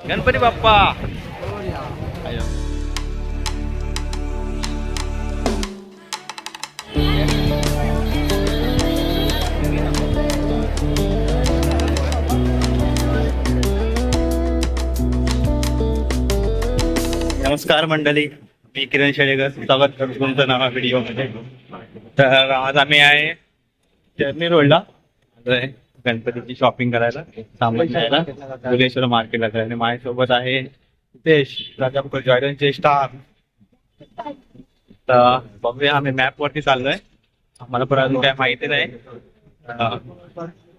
गणपती बाप्पा. नमस्कार मंडळी मी किरण शेळेकर. स्वागत करतो तुमचं नवा व्हिडिओमध्ये. तर आज आम्ही आहे चर्नी रोडला. गणपतीची शॉपिंग करायला. सामान घ्यायला भुलेश्वर मार्केटला करायला. आणि माझ्यासोबत आहे नितेश राजापूर जॉयडनचे स्टाफ तर बघूया आम्ही मॅप वरती चाललोय. आम्हाला पण अजून काय माहिती नाही.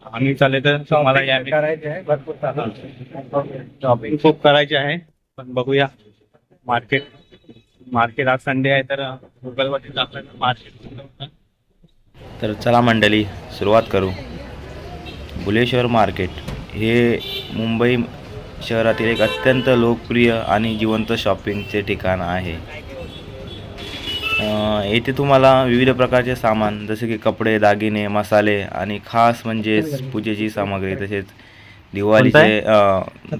आम्ही चालले तर तुम्हाला या शॉपिंग खूप करायची आहे. पण बघूया मार्केट मार्केट आज संडे आहे तर गुगलवरती टाकलं मार्केट तर चला मंडळी सुरुवात करू. बुलेश्वर मार्केट हे मुंबई शहरातील एक अत्यंत लोकप्रिय आणि जिवंत शॉपिंगचे ठिकाण आहे. येथे तुम्हाला विविध प्रकारचे सामान जसे की कपडे दागिने मसाले आणि खास म्हणजेच पूजेची सामग्री तसेच दिवाळीचे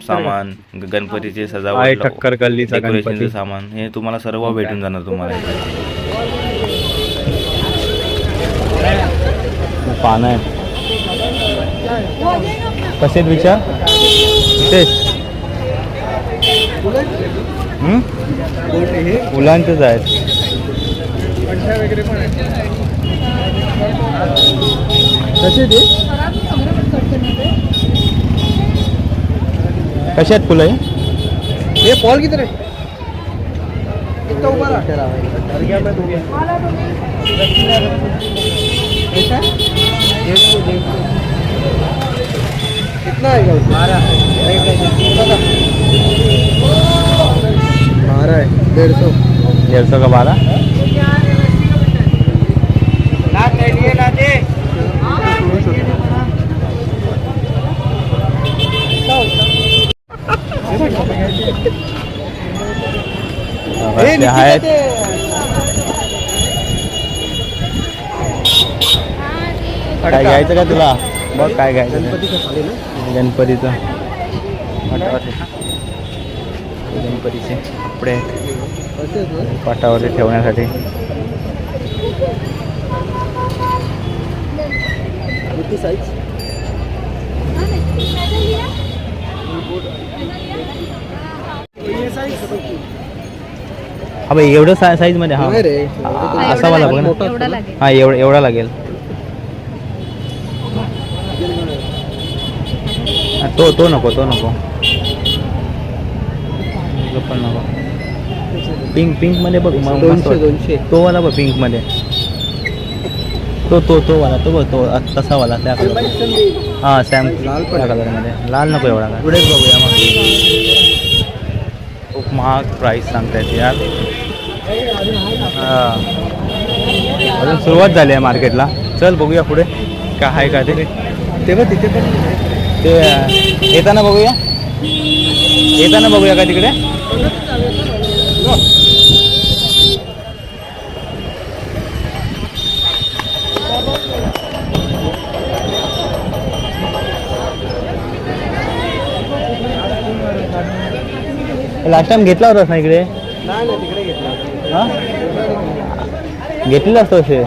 सामान गणपतीचे सजावट डेकोरेशनचे सामान हे तुम्हाला सर्व भेटून जाणार तुम्हाला. पान आहे कसे विचार? तेच फुलांचेच आहेत. कसे ते कसे आहेत फुलं हे? पॉल किती रे? उभा ऊपर आ कितना उसमें बारह है डेढ़ सौ डेढ़ सौ का बारह आहेत काय घ्यायचं का तुला बघ काय घ्यायचं गणपतीचं. पाटावरती गणपतीचे कपडे ना? पाटावरती ठेवण्यासाठी. हा एवढं साईजमध्ये हा. नाही रे. आ- असा वाला बघ ना. मोठा एवढा असतो ना. लागेल हा एवढा एवढा लागेल. तो तो नको तो नको. तो पण नको. पिंक पिंकमध्ये बघ दोनशे तो वाला बघ पिंकमध्ये. तो तो तो वाला तो बघ तो तसा वाला त्या कलर हा सॅम लाल त्या मध्ये. लाल नको एवढा पुढेच बघूया मग. खूप महाग प्राइस सांगतायत यार. हा. अजून सुरुवात झाली आहे मार्केटला चल बघूया पुढे. काय आहे का ते. ते बघ तिथे पण ते येताना बघूया. येताना बघूया का तिकडे? लास्ट टाइम घेतला होतास ना इकडे? नाही नाही तिकडे घेतला हा? घेतलेला असतो असे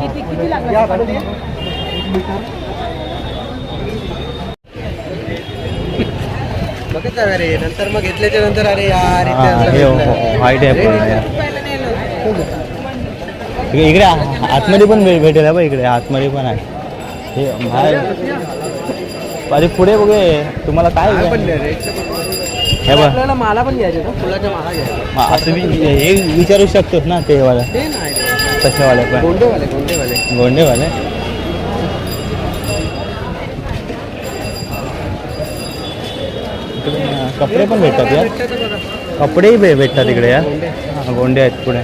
रे नंतर मग घेतल्याच्या नंतर अरे यार इथे हा, असं हे हो, यार. इकडे इकडे आ- आतमध्ये पण भे- भेटेल हा बघ इकडे आतमध्ये पण आहे. हे बाहेर अरे पुढे बघे तुम्हाला काय पण रे. हे बघ. आपल्याला माला पण घ्यायचे ना फुलाच्या माला घ्यायच्या हा, असं मी हे विचारू शकतोस ना ते वाला ते नाही रे. तशावाले पण. गोंडेवाले गोंडेवाले. गोंडेवाले? कपडे पण भेटतात यार. कपडेही भे भेटतात इकडे यार. गोंडे आहेत पुढे.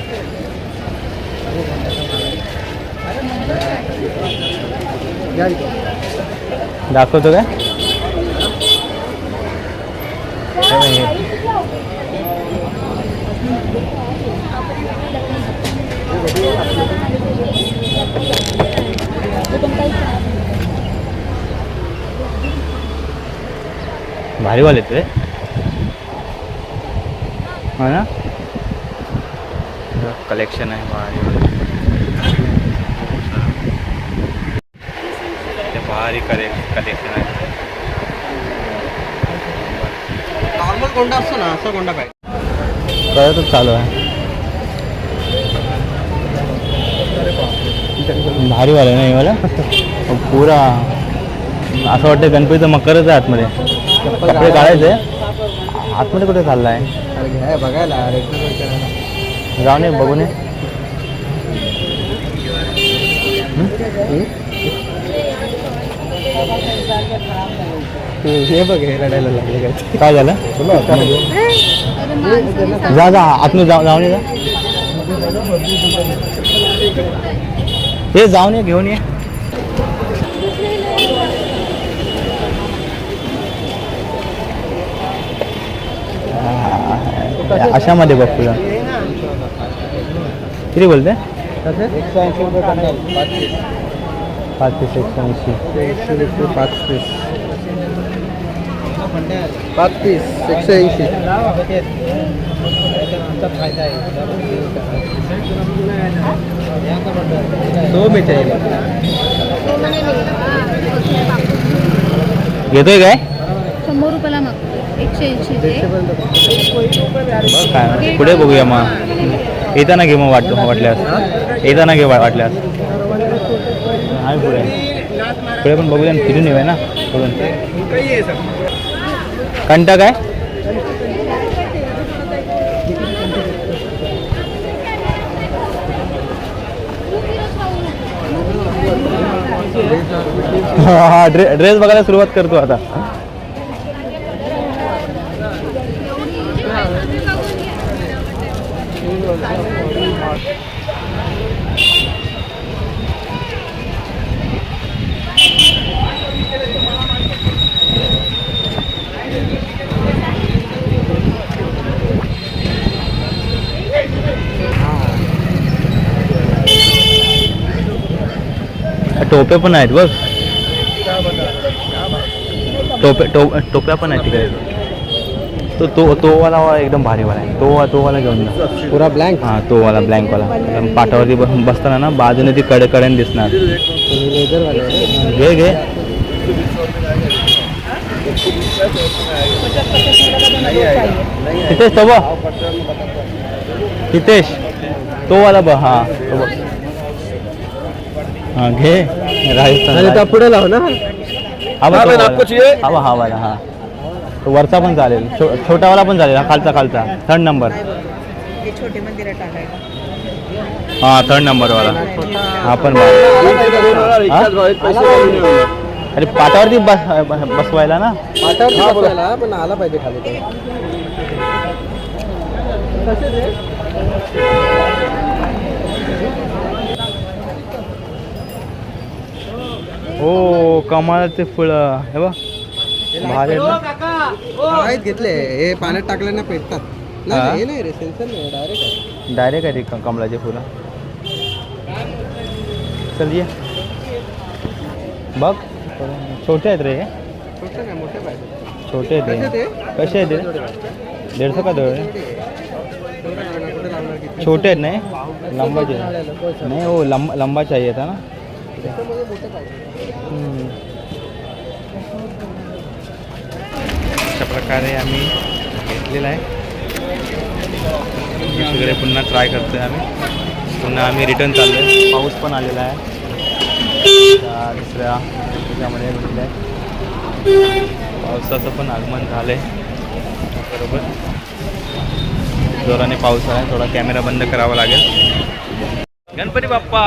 दाखवतो काय? भारीवाले ते हो। ना? कलेक्शन आहे भारी। ते भारी करे कलेक्शन आहे नॉर्मल कोंडा असतो ना असा कोंडा पाहिजे. कळतच चालू आहे. भारी वाला नाही वाला पुरा. असं वाटतं गणपतीचं मकरच आहे आतमध्ये. कपडे काढायचे आतमध्ये कुठे चाललाय? घ्या बघायला रेग्युलर विचारायला जाऊन ये बघून ये. हे बघ हे रडायला लागले काय काय झालं? जा जा आतमध्ये जाऊ जाऊन ये जा. हे जाऊन ये घेऊन ये. अशामध्ये बघ तुला. किती बोलते? एकशे ऐंशी रुपये पाच पीस एकशे ऐंशी. एकशे रुपये पाच पीस पाच पीस एकशे ऐंशी. दो में चाहिए घेतोय काय? शंभर रुपयाला मागतो एकशे ऐंशी काय पुढे बघूया मग. येताना घे मग वाटतो वाटल्यास. येताना घे वाटल्यास. आहे पुढे. पुढे पण बघूया ना, फिरून येऊया ना. बघून कंटा काय? हा ड्रे ड्रेस बघायला सुरुवात करतो आता. टोपे पण आहेत बघ. टोपे टो टोप्या पण आहेत तिकडे. तो तो तो वाला वाला एकदम भारी वाला आहे. तो तो वाला घेऊन जा. पूरा ब्लँक हाँ तो वाला ब्लँक वाला. एकदम पाटावरती बस बसताना ना बाजूने ती कडे कडेन दिसणार. घे घे. हितेश तो हितेश तो वाला बघ. हाँ तो हाँ घे. राजस्थान त्या पुढे लाव ना. हा बघ हा, तो वाला. आपको चाहिए? हा बघ, हा. वाला हा तो वरचा पण चालेल. छो- छोटावाला पण चालेल हा खालचा खालचा. थर्ड नंबर छोटे मंदिर टाकायला. हा थर्ड नंबर वाला. हा पण बघ. हा? अरे पाटावरती बस ब- बसवायला ना? पाटावर बसवायला पण आला पाहिजे खाली ते. हो कमालाचे फुलं. हे बघ. भारी आहेत ना? आहेत घेतले. हे पाण्यात टाकले ना पेटतात. हा? नाही हे नाही रे सेन्सर नाही डायरेक्ट डायरेक्ट आहे ते क- कमळाचे फुलं. चल ये. बघ. छोटे आहेत रे हे. छोटे नाही मोठे पाहिजे. छोटे कसे आहेत ते. कसे आहेत. ते दीडशे का दोन छोटे आहेत. नाही? लंबाचे नाही हो लंबा लंबा चाहिए था ना. अशा प्रकारे आम्ही घेतलेला आहे. सगळे पुन्हा ट्राय करतोय आम्ही. पुन्हा आम्ही रिटर्न चाललो आहे पाऊस पण आलेला आहे. त्या दुसऱ्या ह्याच्यामध्ये घेतलं आहे पावसाचं पण आगमन झालं आहे बरोबर. जोराने पाऊस आहे. थोडा कॅमेरा बंद करावा लागेल. गणपती बाप्पा!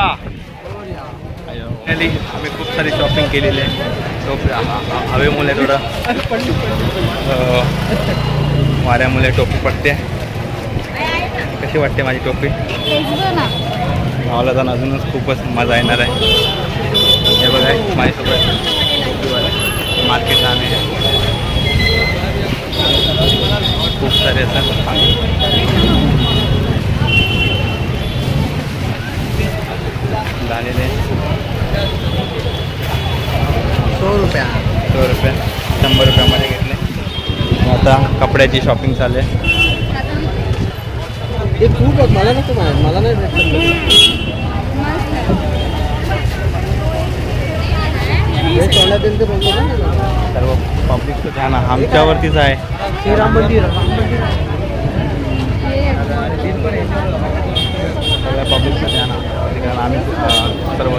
फायनली आम्ही खूप सारी शॉपिंग केलेली आहे. टोप हवेमुळे थोडं वाऱ्यामुळे टोपी पडते. कशी वाटते माझी टोपी? भावाला जाऊन अजूनच खूपच मजा येणार आहे. हे बघा माझ्यासोबत टोपीवाला मार्केटला आम्ही खूप सारे असं झालेले. सौ रुपया. सौ रुपये. शंभर रुपयामध्ये घेतले. आता कपड्याची शॉपिंग चालू आहे. ते तू बघ मला नको मला नाही सर्व पब्लिकचं ध्यान आमच्यावरतीच आहे. श्रीराम मंदिर पब्लिकचं ध्यान आम्ही सर्व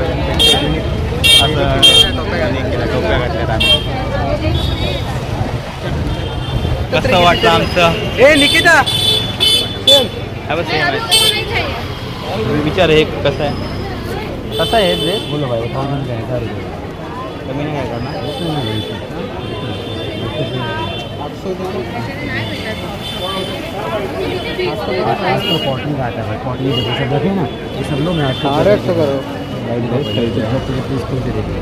असं केलं टोप्या घातल्यात आम्ही. कसं वाटलं आमचं? ए निकिता! विचार हे कसं आहे. कसं आहे ड्रेस बोलो भाई थाउजंड काय कमी नाही कॉटन का आता है कॉटन सब रखे ना ये सब लोग आठ करो लाइट के देखिए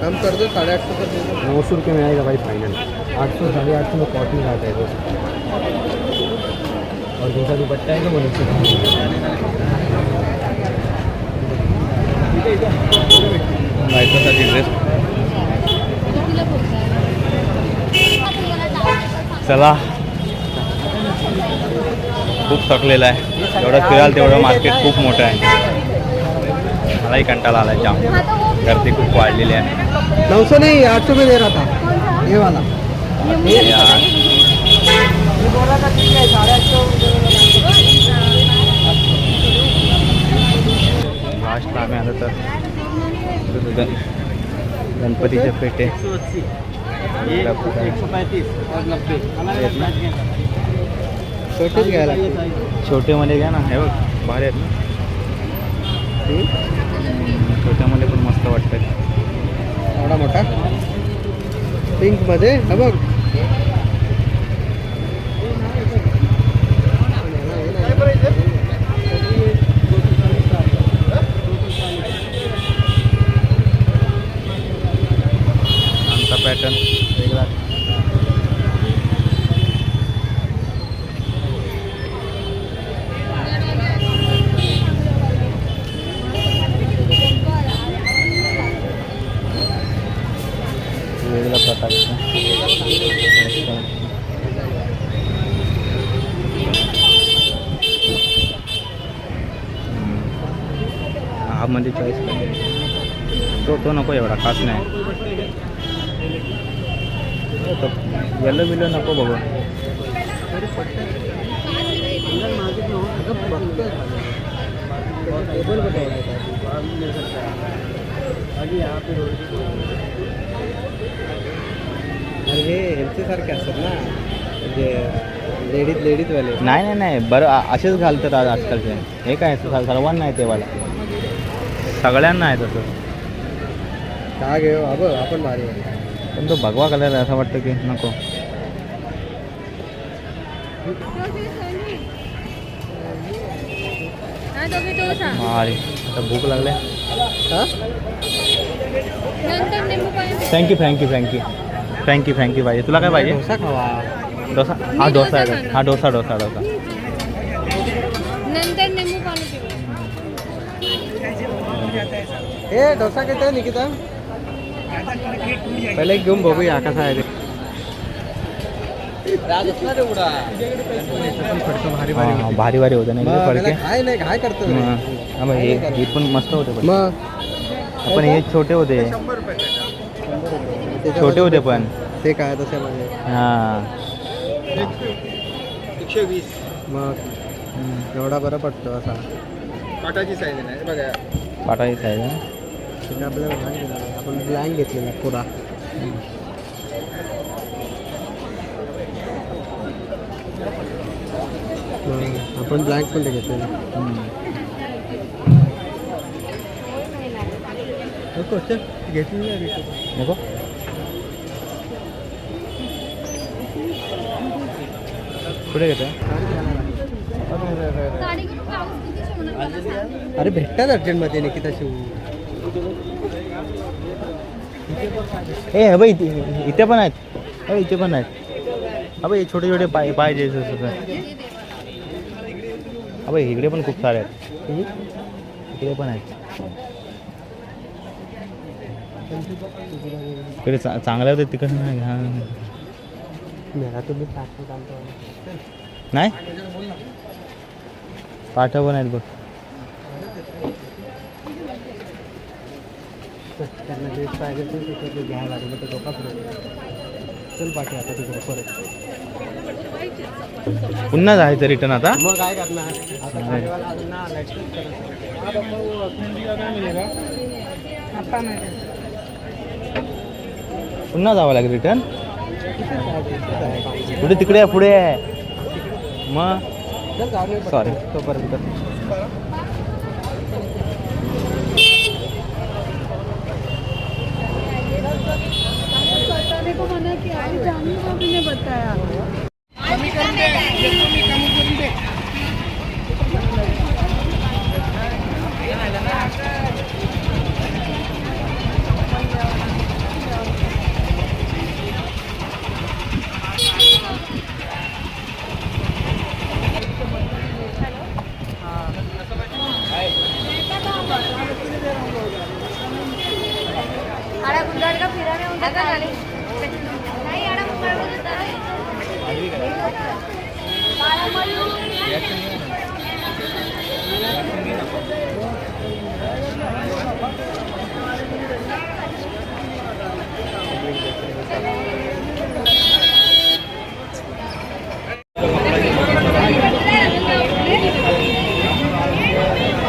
कम कर दो साढ़े आठ सौ कर दो नौ। सौ रुपये में आएगा भाई फाइनल आठ सौ साढ़े आठ सौ में कॉटन का आता है और दूसरा दुपट्टा है तो वो नीचे। चला. खूप थकलेलं आहे. जेवढं फिराल तेवढं मार्केट खूप मोठं आहे. मलाही कंटाळा आला जाम. गर्दी खूप वाढलेली आहे. नौ सौ नहीं आठ में दे रहा था. ये वाला. यार, लास्टला आम्ही आलो तर इथं गण- गणपतीचे पेटे छोटेच घ्यायला छोटेमध्ये घ्या ना. हे बघ भारी आहेत ना. छोट्यामध्ये पण मस्त वाटतात एवढा मोठा? पिंकमध्ये? हा बघ. तो नको एवढा खास नाही. येलो बिलो नको बघू. अरे हे सारखे असतात ना म्हणजे लेडीज लेडीज वाले. नाही नाही नाही बरं असेच घालतात आज आजकालचे. हे काय सर्वांना आहे तेवाला. सगळ्यांना आहे तसं. का घेऊ हा बघ आपण भारी आहे. पण तो भगवा कलर आहे असं वाटतं की नको भारी आता भूक लागले हा thank you thank you thank you thank you thank you पाहिजे तुला काय पाहिजे डोसा खावा डोसा हा डोसा आहे हा डोसा डोसा डोसा नंतर निंबू पाणी ए डोसा किती निकिता पहिले एक घेऊन बघूया कसा आहे ते भारी हा, हा, भारी भारी होतं नाही फडके? हा हे हे पण मस्त होते मग पण हे छोटे होते। छोटे होते पण ते काय तशामध्ये हा। एकशे वीस मग एवढा बरं पडतो असा। काटाची साईज नाही बघा। पाटाची साईज आहे आपण ब्लँक घेतलेला पुरा. आपण ब्लँक पण ते घेतलेला. घेतलेली. नको? कुठे घेतो. अरे भेटतात अर्जंटमध्ये निकिता शिव ए हे बाई इथे पण आहेत. अरे इथे पण आहेत. अबे छोटे छोटे पाय पाहिजे अबे इकडे पण खूप सारे आहेत. इकडे पण आहेत. इकडे चा चांगलं होतं तिकडे. नाही हा आणतो नाही? पाठव पण आहेत बघ. त्यांना जे पाहिजे ते तिथे ते घ्यायला लागेल मग ते डोका फिरवतो. चल पाठी आता तिकडे परत. पुन्हा जायचं रिटर्न आता? मग काय करणार आता गाडीवाला अजून ना आलाय, तेच करायचं. पुन्हा जावं लागेल रिटर्न. पुढे तिकडे पुढे आहे? मग. पटकन, तोपर्यंत बताने को जानी किया भाभी ने बताया.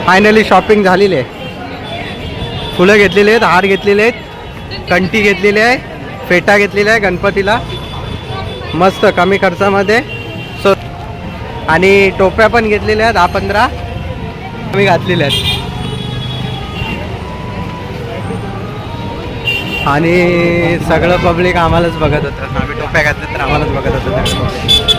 फायनली शॉपिंग झालेली आहे. फुलं घेतलेली आहेत हार घेतलेले आहेत कंटी घेतलेली आहे फेटा घेतलेला आहे गणपतीला. मस्त कमी खर्चामध्ये. सो आणि टोप्या पण घेतलेल्या आहेत दहा पंधरा आम्ही घातलेल्या आहेत. आणि सगळं पब्लिक आम्हालाच बघत होतं. आम्ही टोप्या घातल्या तर आम्हालाच बघत होतं.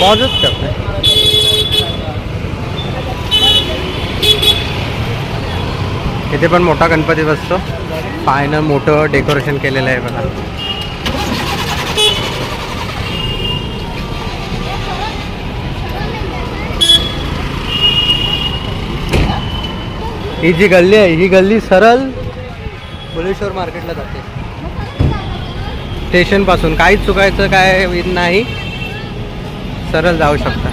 पॉजच करतोय इथे पण मोठा गणपती बसतो. पायनं मोठं डेकोरेशन केलेलं आहे बघा. ही जी गल्ली आहे ही गल्ली सरळ बुलेश्वर मार्केटला जाते. स्टेशनपासून काहीच चुकायचं काय नाही. सरळ जाऊ शकता.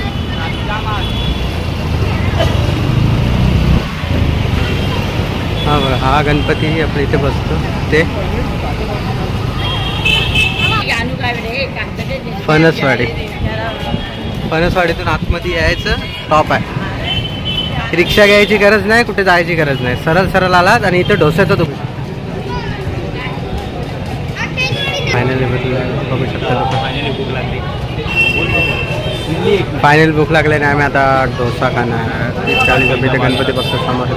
हा बघा हा गणपती आपल्या इथे बसतो. ते? फणसवाडी. फणसवाडीतून आतमध्ये यायचं टॉप आहे. रिक्षा घ्यायची गरज नाही कुठे जायची गरज नाही. सरळ सरळ आलात आणि इथं डोस्याचं तुम्ही. फायनली बघू शकता फायनली भूक लागली फायनल भूक लागल्याने आम्ही आता डोसा खाणार. तीस चाळीस रुपये ते गणपती बघतो समोर.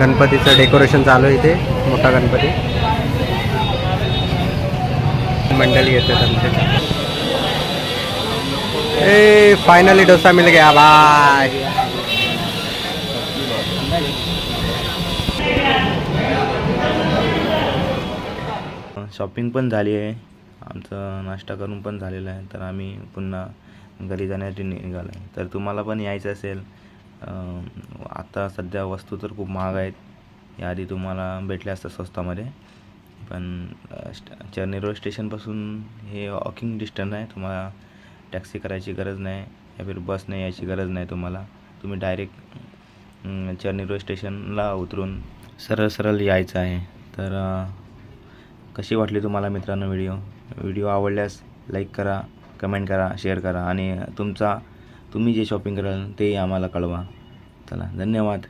गणपतीचं डेकोरेशन चालू आहे इथे मोठा गणपती. मंडळी येते आमचे. ए फायनली डोसा मिल गया बाय. शॉपिंग पण झाली आहे. आमचं नाश्ता करून पण झालेला आहे. तर आम्ही पुन्हा घरी जाण्यासाठी निघालो आहे. तर तुम्हाला पण यायचं असेल आता सध्या वस्तू तर खूप महाग आहेत. याआधी तुम्हाला भेटल्या असतात स्वस्तामध्ये. पण चर्नी रोड स्टेशनपासून हे वॉकिंग डिस्टन्स आहे तुम्हाला टॅक्सी करायची गरज नाही. या फिर बसने यायची गरज नाही तुम्हाला. तुम्ही डायरेक्ट चर्नी रोड स्टेशनला उतरून सरळ सरळ यायचं आहे. तर कशी वाटली तुम्हाला मित्रांनो व्हिडिओ? व्हिडिओ आवडल्यास लाईक करा कमेंट करा शेअर करा आणि तुमचा तुम्ही जे शॉपिंग कराल तेही आम्हाला कळवा. चला धन्यवाद.